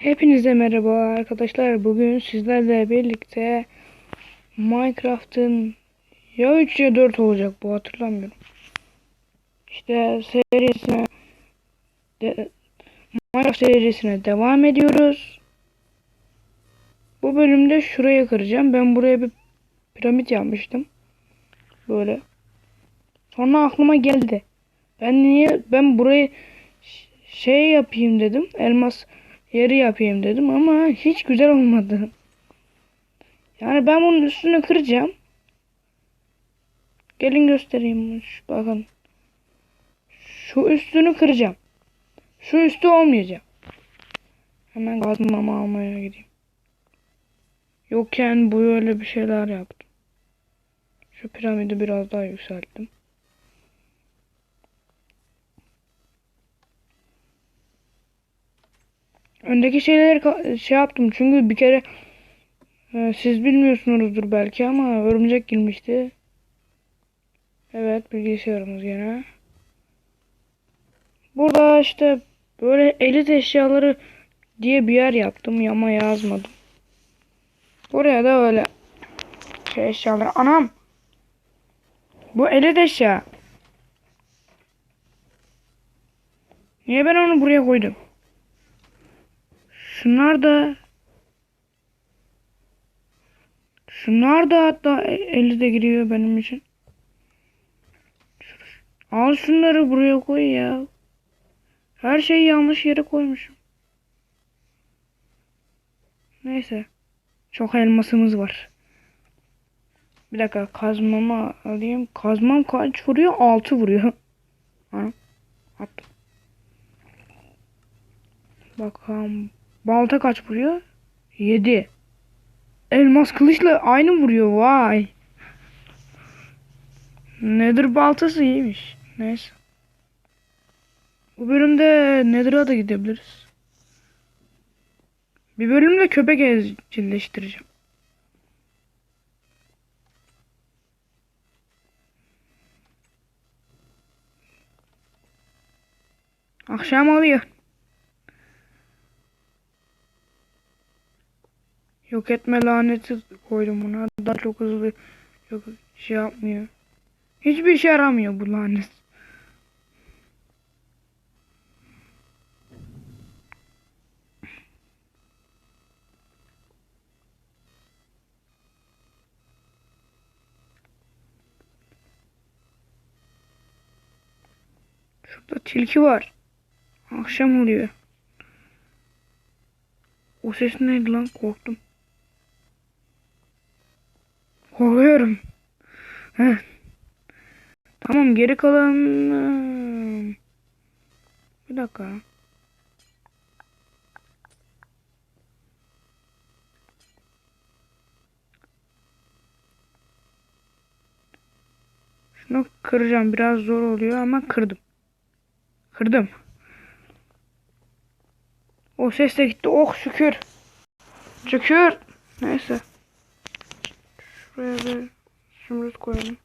Hepinize merhaba arkadaşlar. Bugün sizlerle birlikte Minecraft'ın ya 3 ya 4 olacak bu hatırlamıyorum. İşte serisine de, Minecraft serisine devam ediyoruz. Bu bölümde şuraya kıracağım. Ben buraya bir piramit yapmıştım. Böyle. Sonra aklıma geldi. Ben niye ben burayı şey yapayım dedim. Elmas yeri yapayım dedim ama hiç güzel olmadı. Yani ben bunun üstünü kıracağım. Gelin göstereyim. Bakın. Şu üstünü kıracağım. Şu üstü olmayacak. Hemen kazmamı almaya gideyim. Yokken bu öyle bir şeyler yaptım. Şu piramidi biraz daha yükselttim. Öndeki şeyleri şey yaptım çünkü bir kere e, siz bilmiyorsunuzdur belki ama örümcek girmişti. Evet bilgisayarımız gene. Burada işte böyle elit eşyaları diye bir yer yaptım ama yazmadım. Buraya da öyle şey eşyaları. Anam! Bu elit eşya. Niye ben onu buraya koydum? Şunlar da Şunlar da hatta 50 de giriyor benim için. Al şunları buraya koy ya. Her şeyi yanlış yere koymuşum. Neyse. Çok elmasımız var. Bir dakika kazmamı alayım. Kazmam kaç vuruyor? 6 vuruyor. Ha. Bakalım. Balta kaç vuruyor? 7. Elmas kılıçla aynı vuruyor. Vay. Nether baltası iyiymiş. Neyse. Bu bölümde Nether'a da gidebiliriz. Bir bölümde köpek evcilleştireceğim. Akşam oluyor. Yok etme laneti koydum buna. Daha çok hızlı yok şey yapmıyor. Hiçbir işe yaramıyor bu lanet. Şurada tilki var. Akşam oluyor. O ses neydi lan? Korktum. Korkuyorum. Heh. Tamam geri kalan bir dakika. Şunu kıracağım. Biraz zor oluyor ama kırdım. Kırdım. O ses de gitti. Oh şükür. Şükür. Neyse. Şuraya bir zümrüt koyalım.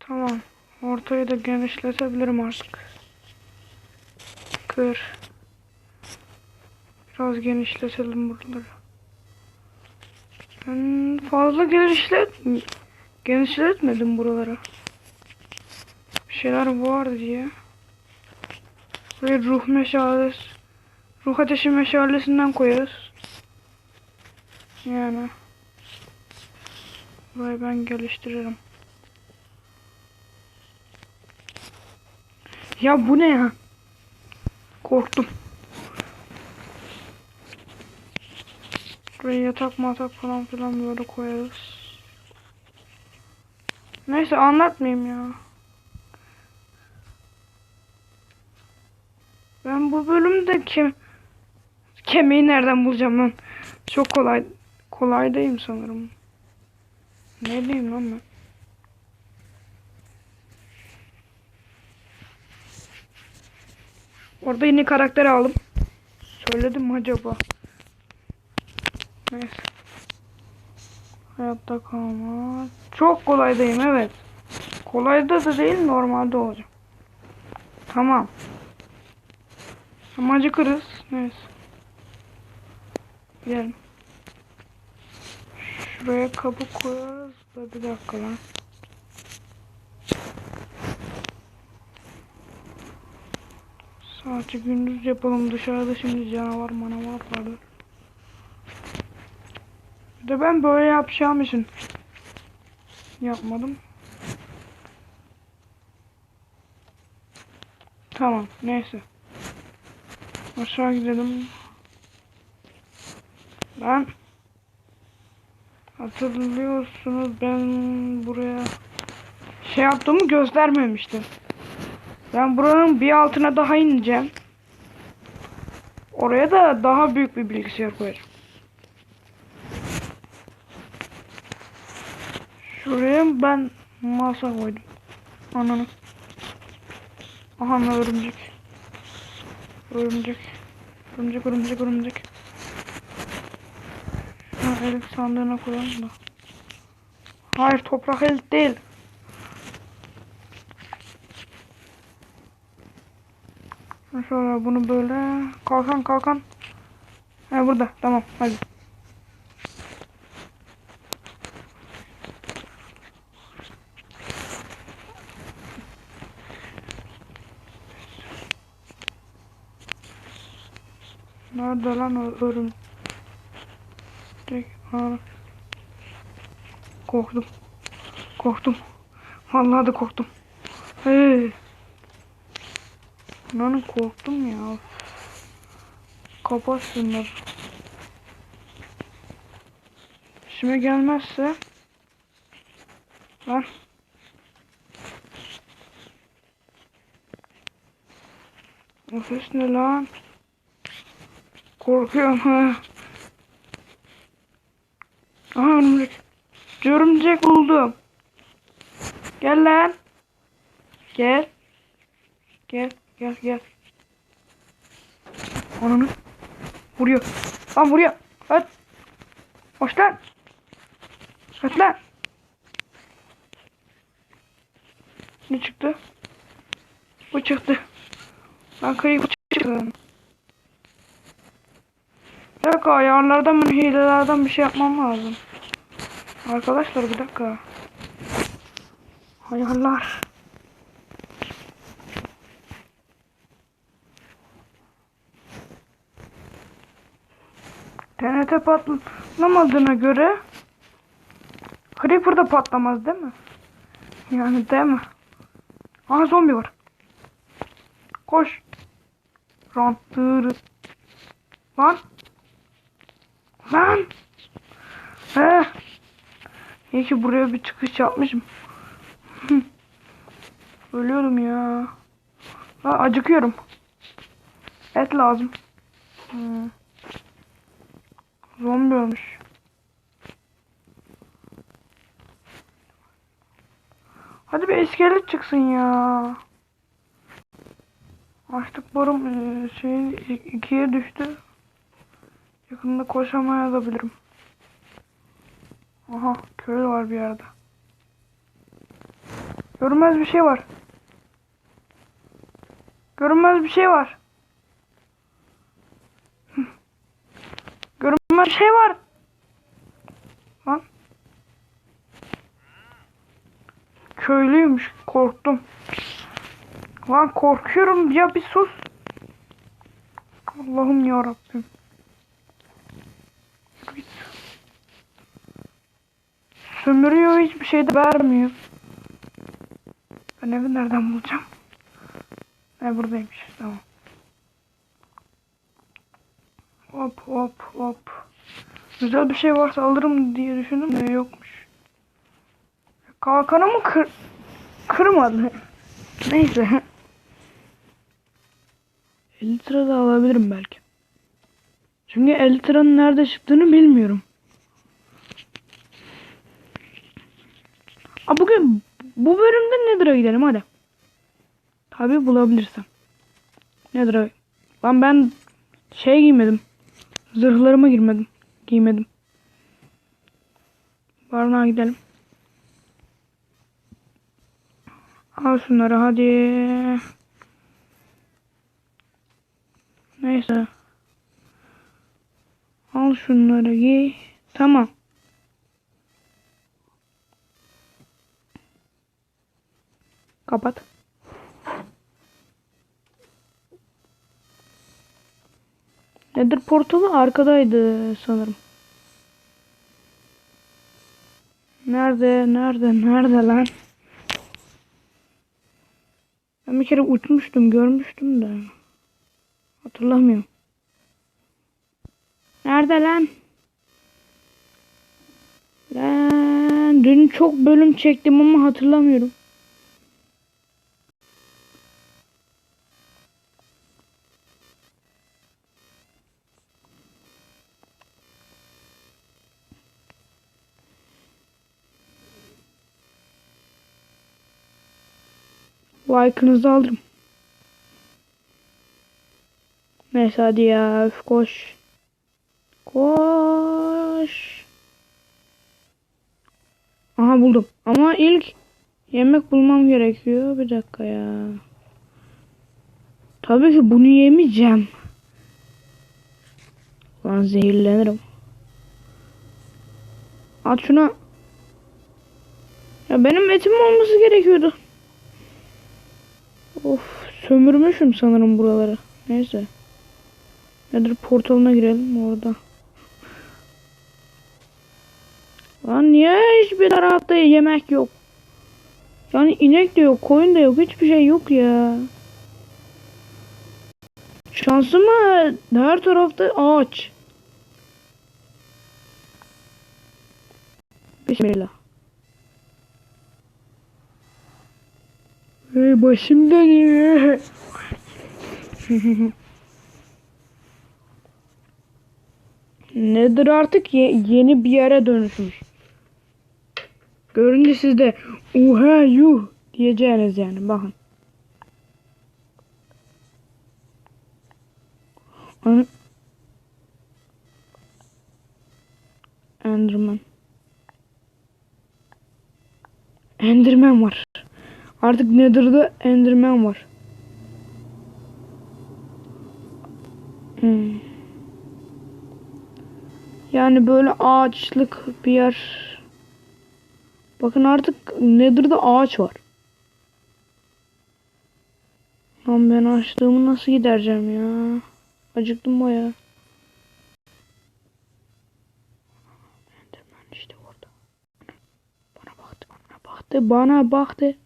Tamam. Ortayı da genişletebilirim artık. Kır. Biraz genişletelim buraları. Ben fazla genişlet genişletmedim buralara. Bir şeyler var diye. Buraya ruh meşalesi ruh ateşi meşalesinden koyarız. Yani. Burayı ben geliştiririm. Ya bu ne ya? Korktum. Buraya yatak matak falan filan böyle koyarız. Neyse anlatmayayım ya. Ben bu bölümde kim kemiği nereden bulacağım ben? Çok kolay kolaydayım sanırım. Ne diyeyim lan ben? Orada yeni karakter aldım. Söyledim mi acaba? Neyse. Hayatta kalma. Çok kolaydayım evet. Kolayda da değil normalde olacak. Tamam. Ama acıkırız. Neyse. Gidelim. Şuraya kapı koyarız da bir dakika lan. Saati gündüz yapalım dışarıda şimdi canavar manavar vardı. Bir de ben böyle yapacağım için yapmadım. Tamam neyse. Aşağı gidelim. Ben hatırlıyorsunuz ben buraya şey yaptığımı göstermemiştim. Ben buranın bir altına daha ineceğim. Oraya da daha büyük bir bilgisayar koyacağım. Şuraya ben masa koydum. Ananı. Aha örümcek. Örümcek. Örümcek, örümcek, örümcek. Ha, elik sandığına koyalım da. Hayır toprak elik değil. Şöyle bunu böyle kalkan kalkan. Ha burada tamam hadi. Nerede lan o ana. Korktum. Korktum. Vallahi de korktum. Hey. Lan korktum ya. Kapat şunları. İşime gelmezse Lan O ses ne lan? Korkuyorum ha. Aha örümcek. Örümcek buldum. Gel lan. Gel. Gel. Gel gel. Ananı. Vuruyor. Lan vuruyor. Öt. Hoş lan. Öt lan. Ne çıktı? Bu çıktı. Lan kıyıp çıktı. Dakika ayarlardan ben hilelerden bir şey yapmam lazım. Arkadaşlar bir dakika. Ayarlar. TNT patlamadığına göre Creeper da patlamaz değil mi? Yani değil mi? Aha zombi var. Koş. Rantırı. Lan. Lan. He. İyi ki buraya bir çıkış yapmışım. Ölüyorum ya. Ha, acıkıyorum. Et lazım. Hmm. Zombi ölmüş. Hadi bir iskelet çıksın ya. Açlık borum e, şey ikiye düştü. Yakında koşamayabilirim. Aha köy var bir yerde. Görünmez bir şey var. Görünmez bir şey var. Görünmez bir şey var. Lan. Köylüymüş. Korktum. Lan korkuyorum ya bir sus. Allah'ım ya Rabbim. Sömürüyor hiçbir şey de vermiyor. Ben evi nereden bulacağım? Ne buradaymış tamam. Hop hop hop. Güzel bir şey varsa alırım diye düşündüm de yokmuş. Kalkanımı kır kırmadı. Neyse. 50 lira da alabilirim belki. Çünkü 50 liranın nerede çıktığını bilmiyorum. Aa, bugün bu bölümde Nether'a gidelim hadi. Tabi bulabilirsem. Nether'a. Lan ben şey giymedim. Zırhlarıma girmedim. Giymedim. Barınağa gidelim. Al şunları hadi. Neyse. Al şunları giy. Tamam. Kapat. Nedir portalı arkadaydı sanırım. Nerede? Nerede? Nerede lan? Ben bir kere uçmuştum, görmüştüm de. Hatırlamıyorum. Nerede lan? Lan dün çok bölüm çektim ama hatırlamıyorum. Like'ınızı alırım. Neyse hadi ya öf koş. Koş. Aha buldum. Ama ilk yemek bulmam gerekiyor. Bir dakika ya. Tabii ki bunu yemeyeceğim. Lan zehirlenirim. At şuna. Ya benim etim olması gerekiyordu. Of sömürmüşüm sanırım buraları. Neyse. Nedir portalına girelim orada. Lan niye hiçbir tarafta yemek yok? Yani inek de yok, koyun da yok, hiçbir şey yok ya. Şansıma her tarafta ağaç. Bismillah. Hey başım dönüyor. Nedir artık ye- yeni bir yere dönüşmüş. Görünce siz de uha yuh diyeceğiniz yani bakın. Enderman. Enderman var. Artık Nether'da Enderman var. Hmm. Yani böyle ağaçlık bir yer. Bakın artık Nether'da ağaç var. Lan ben açlığımı nasıl gidereceğim ya? Acıktım baya. Enderman işte orada. Bana baktı, bana baktı, bana baktı.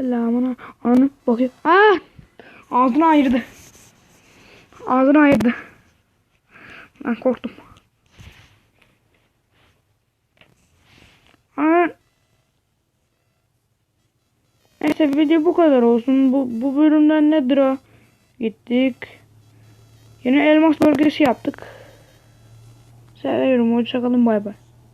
Selamına. Anı bakıyor. Aa! Ağzını ayırdı. Ağzını ayırdı. Ben korktum. Aa! Neyse video bu kadar olsun. Bu, bu bölümden nedir o? Gittik. Yine elmas bölgesi yaptık. Seviyorum. Hoşçakalın. Bay bay.